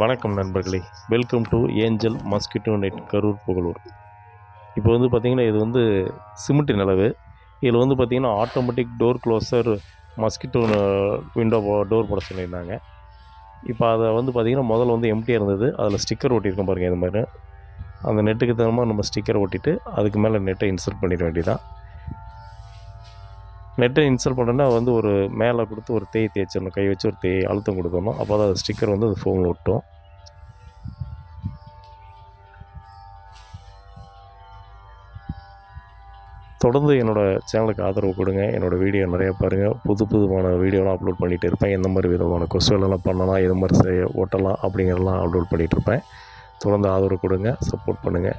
வணக்கம் நண்பர்களே. Welcome to Angel mosquito net Karur Pugalur. இப்போ வந்து பார்த்திங்கன்னா இது வந்து சிமெண்ட் நிலவு இதில் வந்து பார்த்திங்கன்னா automatic door closer mosquito window door போட சொல்லியிருந்தாங்க. இப்போ அதை வந்து பார்த்திங்கன்னா முதல்ல வந்து எம்டியாக இருந்தது. அதில் ஸ்டிக்கர் ஒட்டியிருக்கோம் பாருங்கள் இது மாதிரி. அந்த நெட்டுக்கு தகுந்த மாதிரி நம்ம ஸ்டிக்கர் ஒட்டிட்டு அதுக்கு மேலே நெட்டை இன்சர்ட் பண்ணிட வேண்டியதான் நெட்டை இன்ஸ்டால் பண்ணுறோன்னா வந்து ஒரு மேலே கொடுத்து ஒரு தேய் தேய்ச்சிடணும் கை வச்சு ஒரு தேய் அழுத்தம் கொடுக்கணும். அப்போ தான் அது ஸ்டிக்கர் வந்து அது ஃபோனில் ஒட்டும். தொடர்ந்து என்னோடய சேனலுக்கு ஆதரவு கொடுங்க. என்னோடய வீடியோ நிறையா பாருங்கள் புது புதுமான வீடியோலாம் அப்லோட் பண்ணிகிட்டு இருப்பேன். எந்த மாதிரி விதமான கொசுவலெல்லாம் பண்ணலாம் எது மாதிரி செய்ய ஓட்டலாம் அப்படிங்கிறதெல்லாம் அப்லோட் பண்ணிகிட்டு இருப்பேன். தொடர்ந்து ஆதரவு கொடுங்க சப்போர்ட் பண்ணுங்கள்